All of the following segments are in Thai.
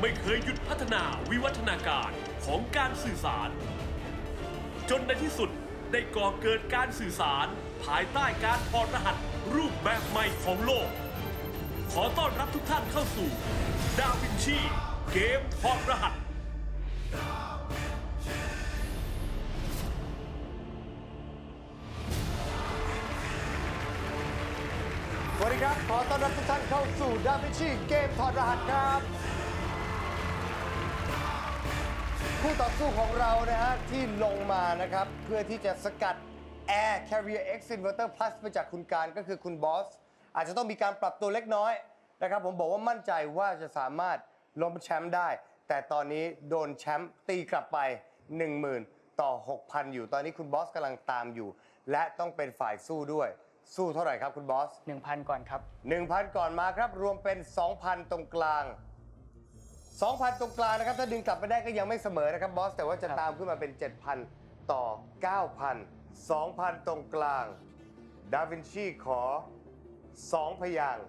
ไม่เคยหยุดพัฒนาวิวัฒนาการของการสื่อสาร จนในที่สุดได้ก่อเกิดการสื่อสาร ภายใต้การถอดรหัสรูปแบบใหม่ของโลก ขอต้อนรับทุกท่านเข้าสู่ ดาวินชี เกมถอดรหัสสวัสดีครับ ขอต้อนรับทุกท่านเข้าสู่ดาวินชีเกมถอดรหัสครับ คู่ต่อสู้ของเรานะฮะ ที่ลงมานะครับ เพื่อที่จะสกัด Air Carrier X Inverter Plus มาจากคุณการก็คือคุณบอส อาจจะต้องมีการปรับตัวเล็กน้อยนะครับ ผมบอกว่ามั่นใจว่าจะสามารถล้มแชมป์ได้ แต่ตอนนี้โดนแชมป์ตีกลับไป 10,000 ต่อ 6,000 อยู่ ตอนนี้คุณบอสกำลังตามอยู่ และต้องเป็นฝ่ายสู้ด้วย สู้เท่าไหร่ครับคุณบอส 1,000 ก่อนครับ 1,000 ก่อนมาครับ รวมเป็น 2,000 ตรงกลาง 2,000 ตรงกลางนะครับ ถ้าดึงกลับไปได้ก็ยังไม่เสมอนะครับบอส แต่ว่าจะตามขึ้นมาเป็น 7,000 ต่อ 9,000 2,000 ตรงกลาง ดาวินชีขอ 2 พยางค์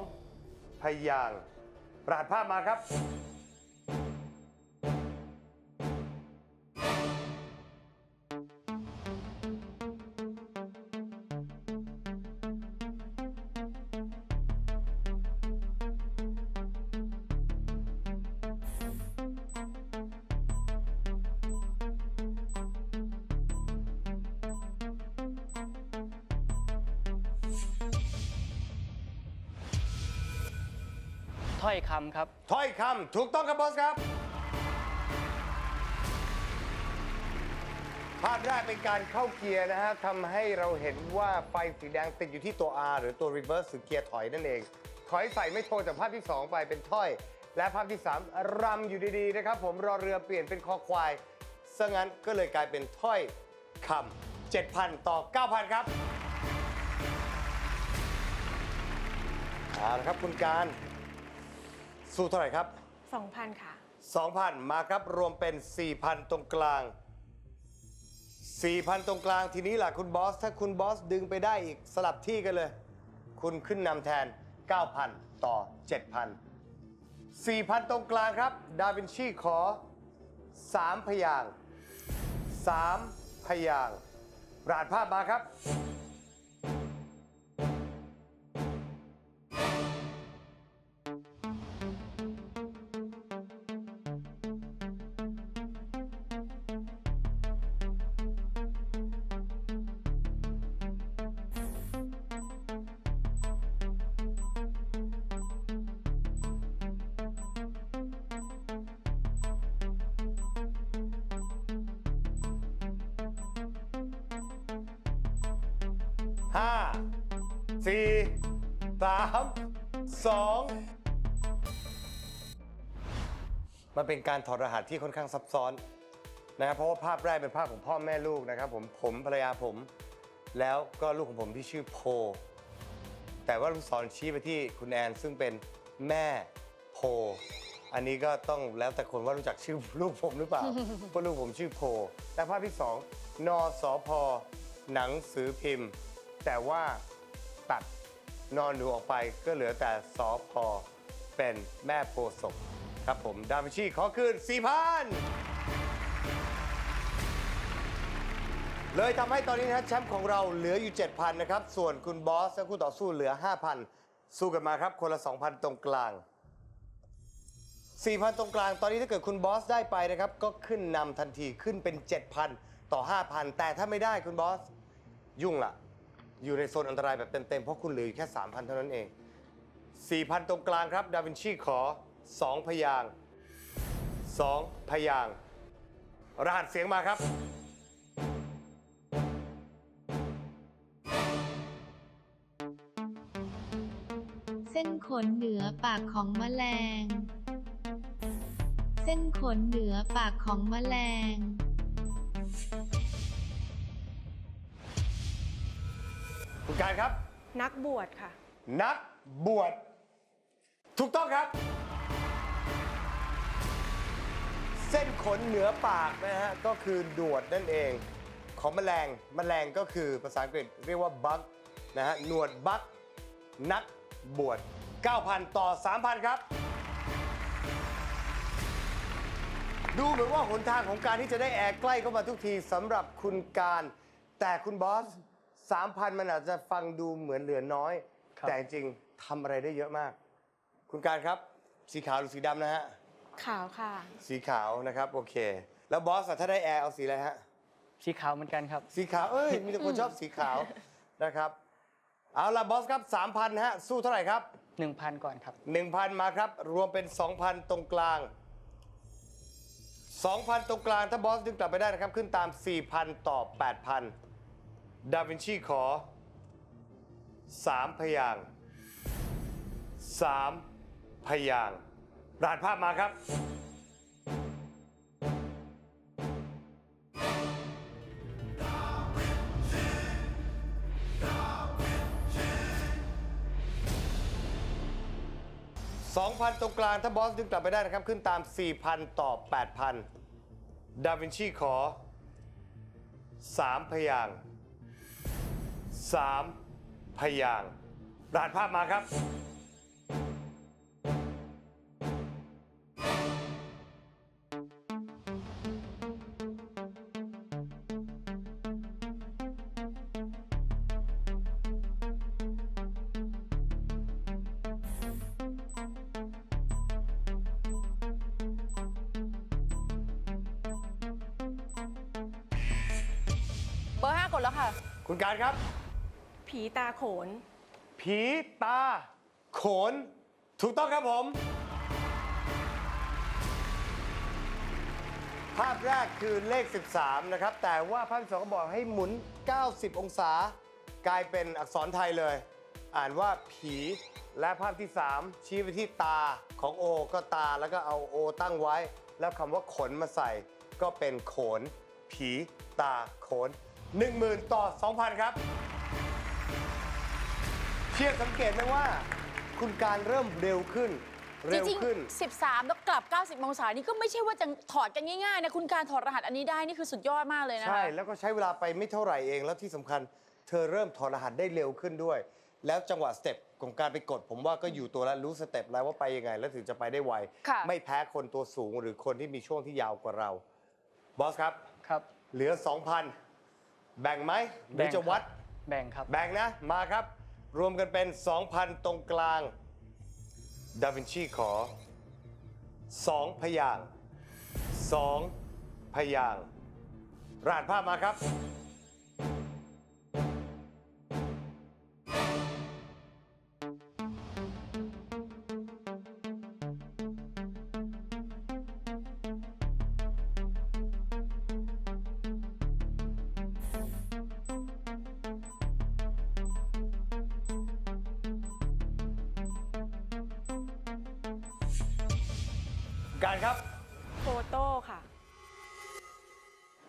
2พยางค์ปราดภาพมาครับ ถ้อยคำครับ ถ้อยคำถูกต้องครับบอสครับ ภาพแรกเป็นการเข้าเกียร์นะฮะทำให้เราเห็นว่าไฟสีแดงติดอยู่ที่ตัว R หรือตัว reverse หรือเกียร์ถอยนั่นเอง ถอยใส่ไม่โทนจากภาพที่ 2 ไปเป็นถ้อย และภาพที่ 3 รำอยู่ดีๆนะครับ ผมรอเรือเปลี่ยนเป็นคอควายซะงั้นก็เลยกลายเป็นถ้อยคำ7,000 ต่อ 9,000 ครับเอาละครับคุณการ สู้เท่าไหร่ครับ 2,000 ค่ะ 2,000 มาครับรวมเป็น 4,000 ตรงกลาง 4,000 ตรงกลางทีนี้ล่ะคุณบอส ถ้าคุณบอสดึงไปได้อีกสลับที่กันเลย คุณขึ้นนำแทน 9,000 ต่อ 7,000 4,000 ตรงกลางครับ ดาวินชีขอ 3 พยางค์3พยางค์รหัสภาพมาครับ ห้าสี่สามสองมันเป็นการถอดรหัสที่ค่อนข้างซับซ้อนนะครับเพราะว่าภาพแรกเป็นภาพของพ่อแม่ลูกนะครับ ผมผมภรรยาผม แล้วก็ลูกของผมที่ชื่อโพ แต่ว่าลูกศรชี้ไปที่คุณแอนซึ่งเป็นแม่โพ อันนี้ก็ต้องแล้วแต่คนว่ารู้จักชื่อลูกผมหรือเปล่า เพราะลูกผมชื่อโพและภาพที่สองนสพหนังสือพิมพ์ แต่ว่าตัดนอนหนูออกไปก็เหลือแต่สอพอเป็นแม่โพศพครับผม ดาวินชีขอคืน4,000เลยทำให้ตอนนี้นะแชมป์ของเราเหลืออยู่ 7,000 นะครับ ส่วนคุณบอสและคู่ต่อสู้เหลือ 5,000 สู้กันมาครับ คนละ 2,000 ตรงกลาง 4,000 ตรงกลาง ตอนนี้ถ้าเกิดคุณบอสได้ไปนะครับ ก็ขึ้นนำทันทีขึ้นเป็น 7,000 ต่อ 5,000 แต่ถ้าไม่ได้คุณบอส ยุ่งละ อยู่ในโซนอันตรายแบบเต็มๆ เพราะคุณเหลืออยู่แค่ 3,000 เท่านั้นเอง 4,000 ตรงกลางครับ ดาวินชีขอ 2 พยางค์2พยางค์รหัสเสียงมาครับ เส้นขนเหนือปากของแมลง เส้นขนเหนือปากของแมลง คุณการครับ นักบวชค่ะ นักบวชถูกต้องครับ เส้นขนเหนือปากนะฮะ ก็คือดวดนั่นเอง ของแมลงแมลงก็คือภาษาอังกฤษเรียกว่าบักนะฮะ หนวดบักนักบวช9,000 ต่อ 3,000 ครับ ดูเหมือนว่าหนทางของการที่จะได้แอร์ใกล้เข้ามาทุกทีสำหรับคุณการ แต่คุณบอส 3,000มันอาจจะฟังดูเหมือนเหลือน้อย ครับ แต่จริงๆทำอะไรได้เยอะมาก คุณการครับ สีขาวหรือสีดำนะฮะ ขาวค่ะ สีขาวนะครับ โอเค แล้วบอสอะถ้าได้แอร์เอาสีอะไรฮะ สีขาวเหมือนกันครับ สีขาว เอ้ย มีแต่คนชอบสีขาว นะครับ เอาล่ะบอสครับ 3,000 ฮะ สู้เท่าไหร่ครับ 1,000 ก่อนครับ 1,000 มาครับ รวมเป็น 2,000 ตรงกลาง 2,000 ตรงกลาง ถ้าบอสดึงกลับไปได้นะครับ ขึ้นตาม 4,000 ต่อ 8,000 ดาวินชีขอ3พยางค์3พยางค์รหัสภาพมาครับ 2,000 ตรงกลาง ถ้าบอสดึงกลับไปได้นะครับ ขึ้นตาม 4,000 ต่อ 8,000 ดาวินชีขอ 3 พยางค์ 3 พยางค์รหัสภาพมาครับ เบอร์ห้ากดแล้วค่ะ คุณการครับ ผีตาโขน ผีตา โขน ถูกต้องครับผม ภาพแรกคือเลข 13 นะครับ แต่ว่าภาพที่สองก็บอกให้หมุน 90 องศา กลายเป็นอักษรไทยเลย อ่านว่าผีและภาพที่ 3 ชี้ไปที่ตาของโอ ก็ตาแล้วก็เอาโอตั้งไว้ แล้วคำว่าขนมาใส่ ก็เป็นโขน ผี ตาโขน 10,000 ต่อ 2,000 ครับ เชียร์สังเกตไหมว่า คุณการเริ่มเร็วขึ้น จเร็วริงขึ้น ๆ13 แล้วกลับ 90 องศานี่ก็ไม่ใช่ว่าจะถอดกันง่ายๆนะ คุณการถอดรหัสอันนี้ได้นี่คือสุดยอดมากเลยนะคะ ใช่แล้วก็ใช้เวลาไปไม่เท่าไหร่เองแล้วที่สำคัญ เธอเริ่มถอดรหัสได้เร็วขึ้นด้วย แล้วจังหวะสเต็ปของการไปกด ผมว่าก็อยู่ตัวแล้วรู้สเต็ปแล้วว่าไปยังไง แล้วถึงจะไปได้ไว ค่ะ ไม่แพ้คนตัวสูงหรือคนที่มีช่วงที่ยาวกว่าเราบอสครับ ครับ เหลือ 2,000 แบ่งไหมหรือจะวัด แบ่งครับ แบ่งนะมาครับ รวมกันเป็น 2,000 ตรงกลาง ดาวินชีขอ 2 พยาง 2 พยาง รหัสภาพมาครับ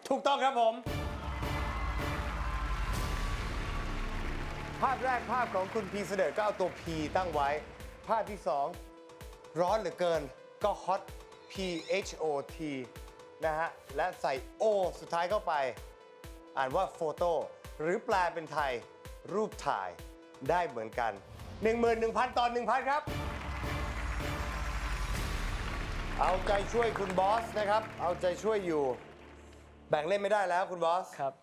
ถูกต้องครับผม ภาพแรกภาพของคุณพีเสดอก็เอาตัว P ตั้งไว้ ภาพที่ 2 ร้อนเหลือเกินก็ hot P H O T นะฮะ และใส่ O สุดท้ายเข้าไป อ่านว่าโฟโต้หรือแปลเป็นไทย รูปถ่ายได้เหมือนกัน 11,000ต่อ1,000 ครับ เอาใจช่วยคุณบอสนะครับ เอาใจช่วยอยู่ แบ่งเล่นไม่ได้แล้วคุณบอส ครับ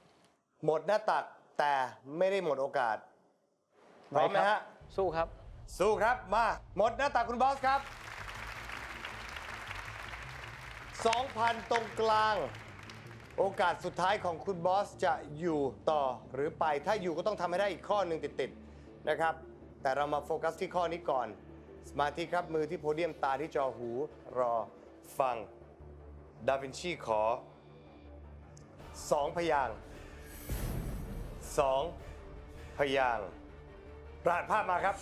หมดหน้าตักแต่ไม่ได้หมดโอกาส พร้อมไหมคฮะ สู้ครับ สู้ครับ มา หมดหน้าตักคุณบอสครับ 2,000 ตรงกลาง โอกาสสุดท้ายของคุณบอสจะอยู่ต่อหรือไป ถ้าอยู่ก็ต้องทำให้ได้อีกข้อหนึ่งติดๆนะครับ แต่เรามาโฟกัสที่ข้อนี้ก่อน สมาธิครับมือที่โพเดียมตาที่จอหูรอฟัง ดาวินชีขอ สองพยางสองพยางประหารภาพมาครับ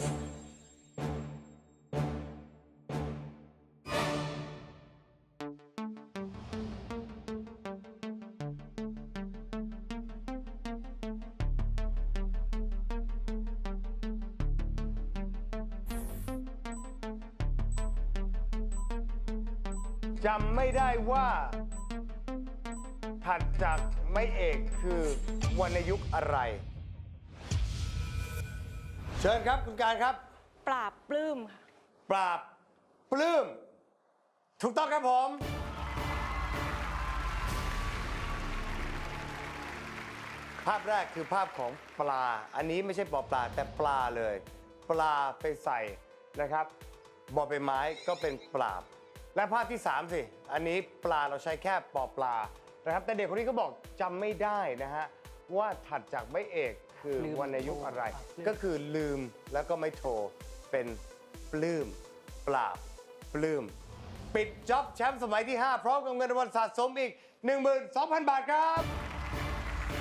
จำไม่ได้ว่า ถัดจากไม่เอกคือวรรณยุกต์อะไร เชิญครับคุณการครับ ปราบปลื้มค่ะ ปราบปลื้ม ถูกต้องครับผม ภาพแรกคือภาพของปลา อันนี้ไม่ใช่ปอปลาแต่ปลาเลย ปลาไปใส่นะครับบอใบไม้ก็เป็นปราบ และภาพที่ 3 สิ อันนี้ปลาเราใช้แค่ปอปลา นะครับแต่เด็กคนนี้ก็บอกจำไม่ได้นะฮะว่าถัดจากไม่เอกคือลืม วรรณยุกต์อะไรปลื้มก็คือลืมแล้วก็ไม่โทรเป็นปลื้มปราบปลื้ม ปิดจ็อบแชมป์สมัยที่ 5 พร้อมกับเงินรางวัลสะสมอีก 12,000 บาทครับ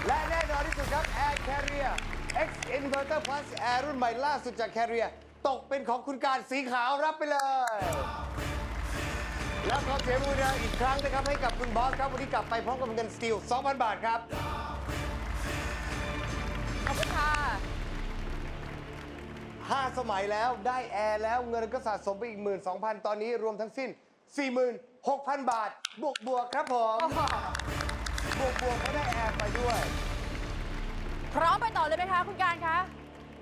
และแน่นอนที่สุดครับ Air Carrier X Inverter Plus Air รุ่นใหม่ล่าสุดจาก Carrier ตกเป็นของคุณการสีขาวรับไปเลย แล้วขอเสียงปรบมือดังอีกครั้งนะครับ ให้กับคุณบอสครับ วันนี้กลับไปพร้อมกับเงินสตีล2,000 บาทครับ ขอบคุณค่ะ5 สมัยแล้วได้แอร์แล้วเงินก็สะสมไปอีก 12,000 ตอนนี้รวมทั้งสิ้น 46,000 บาท บวกบวกๆครับผม บวกบวกๆก็ได้แอร์ไปด้วย พร้อมไปต่อเลยไหมคะ คุณการคะ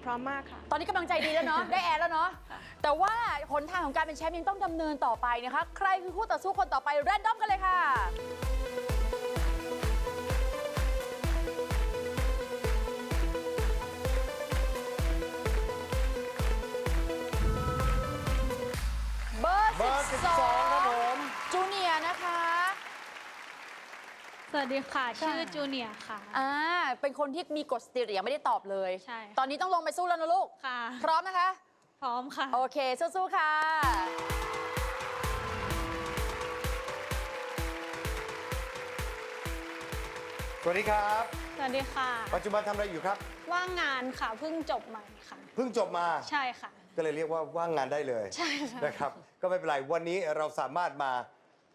พร้อมมากค่ะ ตอนนี้กำลังใจดีแล้วเนาะ ได้แอร์แล้วเนาะ แต่ว่าหนทางของการเป็นแชมป์ยังต้องดำเนินต่อไปนะคะ ใครคือคู่ต่อสู้คนต่อไปแรนดอมกันเลยค่ะ เบอร์เบอร์12ครับผมจูเนียร์นะคะ สวัสดีค่ะ ชื่อจูเนียร์ค่ะ อ่า เป็นคนที่มีกฎสติเรียไม่ได้ตอบเลย ใช่ ตอนนี้ต้องลงไปสู้แล้วนะลูก ค่ะ พร้อมนะคะ พร้อมค่ะ โอเค สู้ๆ ค่ะ สวัสดีครับ สวัสดีค่ะ ปัจจุบันทำอะไรอยู่ครับ ว่างงานค่ะ เพิ่งจบใหม่ค่ะ เพิ่งจบมา ใช่ค่ะ ก็เลยเรียกว่าว่างงานได้เลยใช่ค่ะ นะครับ ก็ไม่เป็นไร วันนี้เราสามารถมา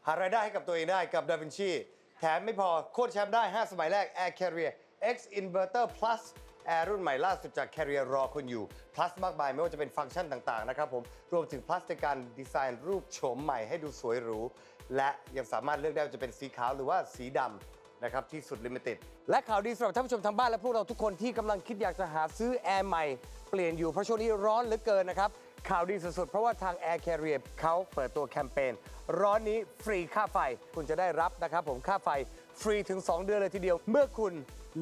หารายได้ให้กับตัวเองได้กับ Da Vinci แถมไม่พอโค้ดแชมป์ได้ 5 สมัยแรก Air Carrier X Inverter Plus Air รุ่นใหม่ล่าสุดจาก Carrier รอคุณอยู่ Plus มากมายไม่ว่าจะเป็นฟังก์ชันต่าง ๆ นะครับผม รวมถึง Plus ในการดีไซน์รูปโฉมใหม่ให้ดูสวยหรู และยังสามารถเลือกได้ว่าจะเป็นสีขาวหรือว่าสีดำนะครับที่สุดลิมิเต็ดและข่าวดีสำหรับท่านผู้ชมทางบ้านและพวกเราทุกคนที่กำลังคิดอยากจะหาซื้อแอร์ใหม่ เปลี่ยนอยู่เพราะช่วงนี้ร้อนเหลือเกินนะครับ ข่าวดีสุดๆ เพราะว่าทาง Air Carrier เขาเปิดตัวแคมเปญร้อนนี้ฟรีค่าไฟ คุณจะได้รับนะครับผมค่าไฟฟรีถึง 2 เดือนเลยทีเดียว เมื่อคุณ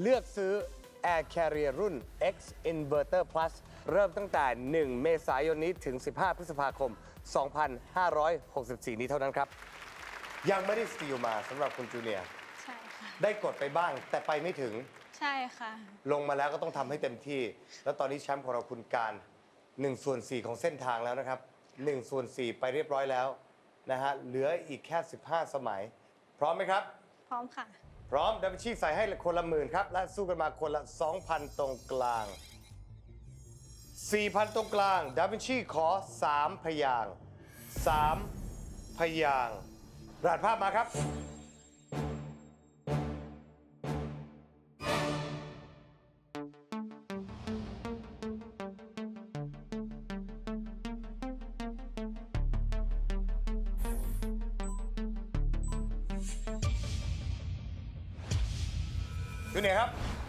เลือกซื้อ Air Carrier รุ่น X Inverter Plus เริ่มตั้งแต่ 1 เมษายนนี้ถึง 15 พฤษภาคม 2564 นี้เท่านั้นครับ ยังไม่ได้สตีลมาสำหรับคุณจูเนียร์ใช่ค่ะ ได้กดไปบ้างแต่ไปไม่ถึง ใช่ค่ะ ลงมาแล้วก็ต้องทำให้เต็มที่ แล้วตอนนี้แชมป์ของเราคุณการ 1ส่วน4ของเส้นทางแล้วนะครับ1ส่วน4ไปเรียบร้อยแล้วนะฮะเหลืออีกแค่ 15 สมัย พร้อมไหมครับ พร้อมค่ะ พร้อมดับเบิลชีใส่ให้คนละหมื่นครับและสู้กันมาคนละ 2,000 ตรงกลาง 4,000 ตรงกลางดับเบิลชีขอ 3 พยางค์3พยางค์รหัสภาพมาครับ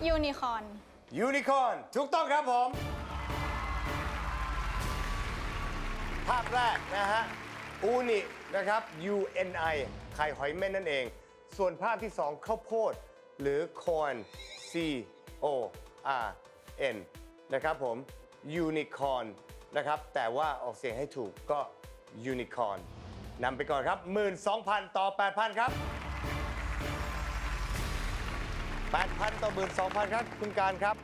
ยูนิคอนยูนิคอนถูกต้องครับผม ภาพแรกนะฮะอูนินะครับ U N I ไข่หอยเม่นนั่นเอง ส่วนภาพที่สองข้าวโพด หรือ corn C O R N นะครับผม unicorn นะครับ แต่ว่าออกเสียงให้ถูกก็ unicorn นำไปก่อนครับ 12,000 ต่อ 8,000 ครับ 8,000 ต่อ 12,000 ครับ คุณการครับ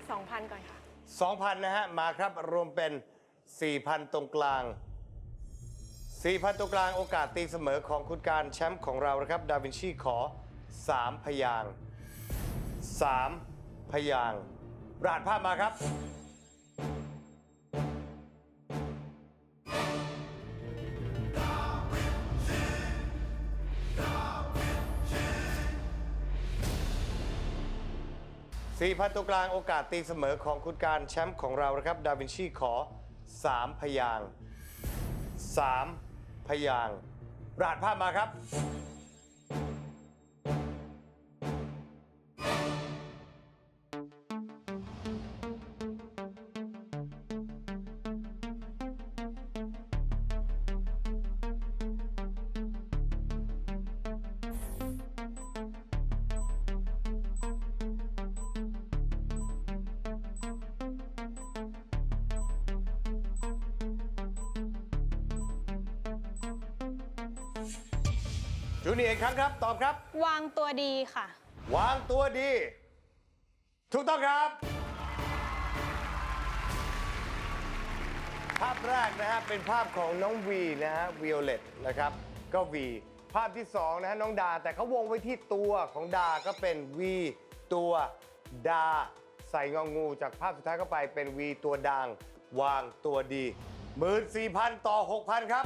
2,000 ก่อนค่ะ 2,000 นะฮะ มาครับ รวมเป็น 4,000 ตรงกลาง 4,000 ตรงกลางโอกาสตีเสมอของคุณการแชมป์ของเรานะครับ ดาวินชีขอ 3 พยางค์3พยางค์รหัสภาพมาครับ สี่พันตัวกลางโอกาสตีเสมอของคุณการแชมป์ของเรานะครับ ดาวินชีขอ 3 พยาง 3 พยางรหัสภาพมาครับ จูเนียร์อีกครั้งครับ ตอบครับ วางตัวดีค่ะ วางตัวดี ถูกต้องครับ ภาพแรกนะฮะเป็นภาพของน้องวีนะฮะวิโอเลตนะครับ ก็วีภาพที่สองนะฮะน้องดา แต่เขาวงไว้ที่ตัวของดาก็เป็นวีตัวดา ใส่งองูจากภาพสุดท้ายก็ไปเป็นวีตัวดังวางตัวดีหมื่นสี่พันต่อหกพันครับ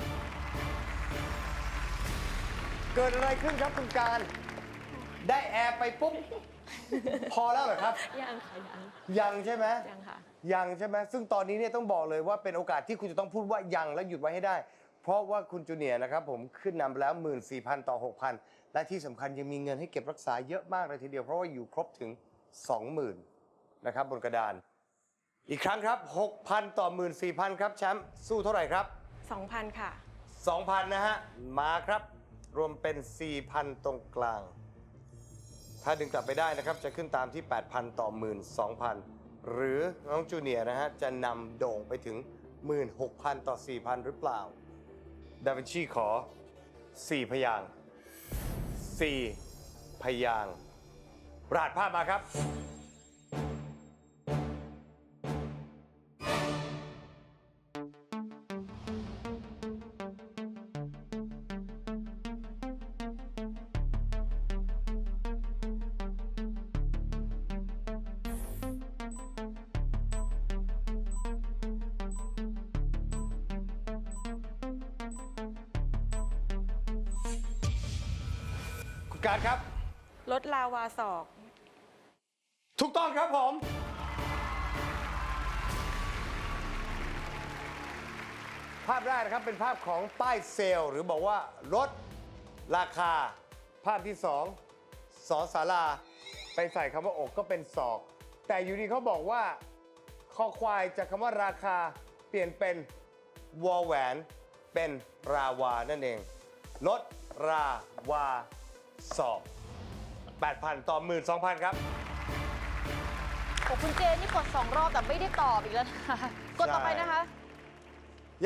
เกิดอะไรขึ้นครับคุณการ ได้แอร์ไปปุ๊บ พอแล้วเหรอครับ ยังค่ะยังยังใช่ไหม ยังค่ะ ยังใช่ไหมซึ่งตอนนี้เนี่ยต้องบอกเลยว่าเป็นโอกาสที่คุณจะต้องพูดว่ายังและหยุดไว้ให้ได้ เพราะว่าคุณจูเนียร์นะครับผมขึ้นนำไปแล้ว 14,000 ต่อ 6,000 และที่สำคัญยังมีเงินให้เก็บรักษาเยอะมากเลยทีเดียว เพราะว่าอยู่ครบถึง 20,000 นะครับบนกระดาน อีกครั้งครับ 6,000 ต่อ 14,000 ครับแชมป์สู้เท่าไหร่ครับ 2,000 ค่ะ 2,000 นะฮะ มาครับ รวมเป็น 4,000 ตรงกลาง ถ้าดึงกลับไปได้นะครับ จะขึ้นตามที่ 8,000 ต่อ 12,000 หรือน้องจูเนียร์นะฮะ จะนำโด่งไปถึง 16,000 ต่อ 4,000 หรือเปล่า ดาวินชีขอ 4 พยาง 4 พยางรหัสภาพมาครับ การครับ รถลาวาศอก ถูกต้องครับผม ภาพแรกนะครับเป็นภาพของป้ายเซลล์ หรือบอกว่าลดราคา ภาพที่สองสอสาราไปใส่คำว่าอกก็เป็นศอก แต่อยู่ดีเขาบอกว่าคอควายจากคำว่าราคาเปลี่ยนเป็นวอแหวน เป็นราวานั่นเองลดราวา ศอก8,000 ต่อ 12,000 ครับ โอ้คุณเจนี่กดสองรอบแต่ไม่ได้ตอบอีกแล้วนะคะกดต่อไปนะคะ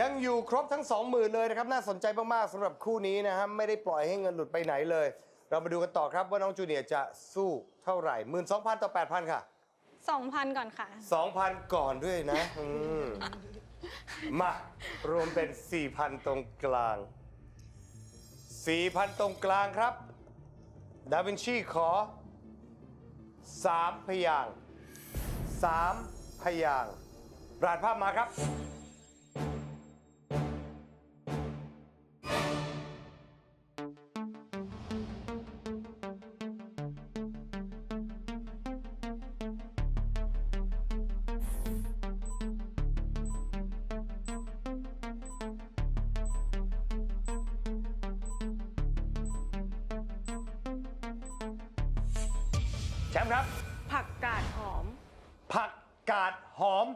ยังอยู่ครบทั้ง 20,000 เลยนะครับ น่าสนใจมาก ๆสำหรับคู่นี้นะครับไม่ได้ปล่อยให้เงินหลุดไปไหนเลย เรามาดูกันต่อครับว่าน้องจูเนียร์จะสู้เท่าไหร่ 12,000 ต่อ 8,000 ค่ะ 2,000 ก่อนค่ะ 2,000 ก่อนด้วยนะอืมมารวมเป็น 4,000 ตรงกลาง 4,000 ตรงกลางครับ ดาวินชีขอ3พยางค์3พยางค์รหัสภาพมาครับ มป์ครับ ผักกาดหอม ผักกาดหอม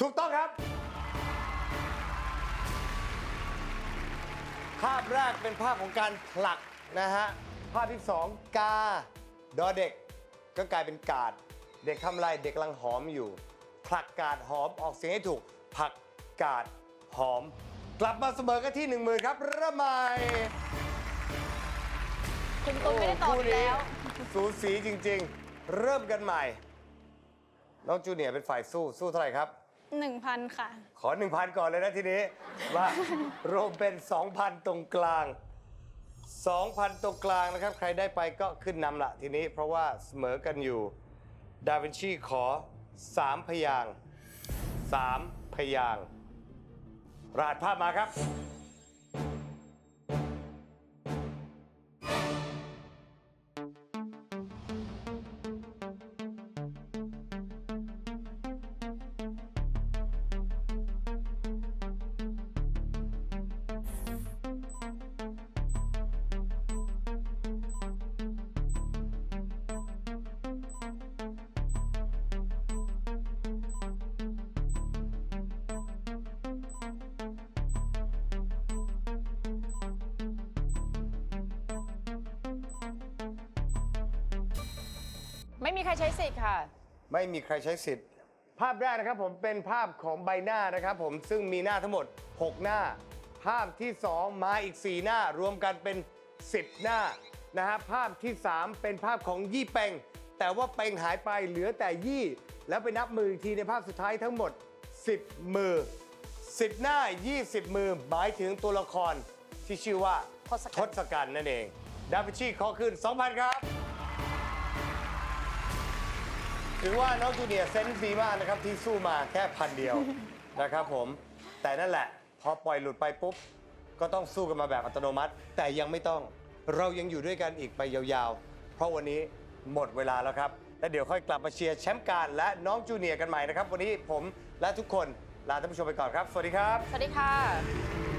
ถูกต้องครับ ภาพแรกเป็นภาพของการผลักนะฮะ ภาพที่สองกา ดอเด็ก ก็กลายเป็นกาด เด็กทำอะไร เด็กกำลังหอมอยู่ ผลักกาดหอม ออกเสียงให้ถูก ผักกาดหอม กลับมาเสมอกันที่หนึ่งหมื่นครับเริ่มใหม่ คุณตุ้นไม่ได้ตอบอีกแล้ว สูสีจริง ๆ เริ่มกันใหม่ น้องจูเนียร์เป็นฝ่ายสู้ สู้เท่าไหร่ครับ1,000ค่ะ ขอ 1,000 ก่อนเลยนะทีนี้ ว่า รวมเป็น 2,000 ตรงกลาง 2,000 ตรงกลางนะครับ ใครได้ไปก็ขึ้นนำละทีนี้ เพราะว่าเสมอกันอยู่ ดาวินชีขอ 3 พยางค์3พยางค์รหัสภาพมาครับ ไม่มีใครใช้สิทธิ์ค่ะ ไม่มีใครใช้สิทธิ์ ภาพแรกนะครับผมเป็นภาพของใบหน้านะครับผมซึ่งมีหน้าทั้งหมด 6 หน้า ภาพที่ 2 มาอีก 4 หน้ารวมกันเป็น 10 หน้านะฮะภาพที่ 3 เป็นภาพของยี่เปงแต่ว่าเปงหายไปเหลือแต่ยี่ แล้วไปนับมืออีกทีในภาพสุดท้ายทั้งหมด 10 มือ 10 หน้า 20 มือหมายถึงตัวละครที่ชื่อว่าทศกัณฐ์ทศกัณฐ์นั่นเอง ดาวินชีขอขึ้น 2,000 ครับ ถือว่าน้องจูเนียร์เซนส์ดีมากนะครับที่สู้มาแค่พันเดียวนะครับผม แต่นั่นแหละ พอปล่อยหลุดไปปุ๊บ ก็ต้องสู้กันมาแบบอัตโนมัติ แต่ยังไม่ต้องเรายังอยู่ด้วยกันอีกไปยาวๆ เพราะวันนี้หมดเวลาแล้วครับ และเดี๋ยวค่อยกลับมาเชียร์แชมป์การและน้องจูเนียร์กันใหม่นะครับ วันนี้ผมและทุกคนลาท่านผู้ชมไปก่อนครับ สวัสดีครับ สวัสดีค่ะ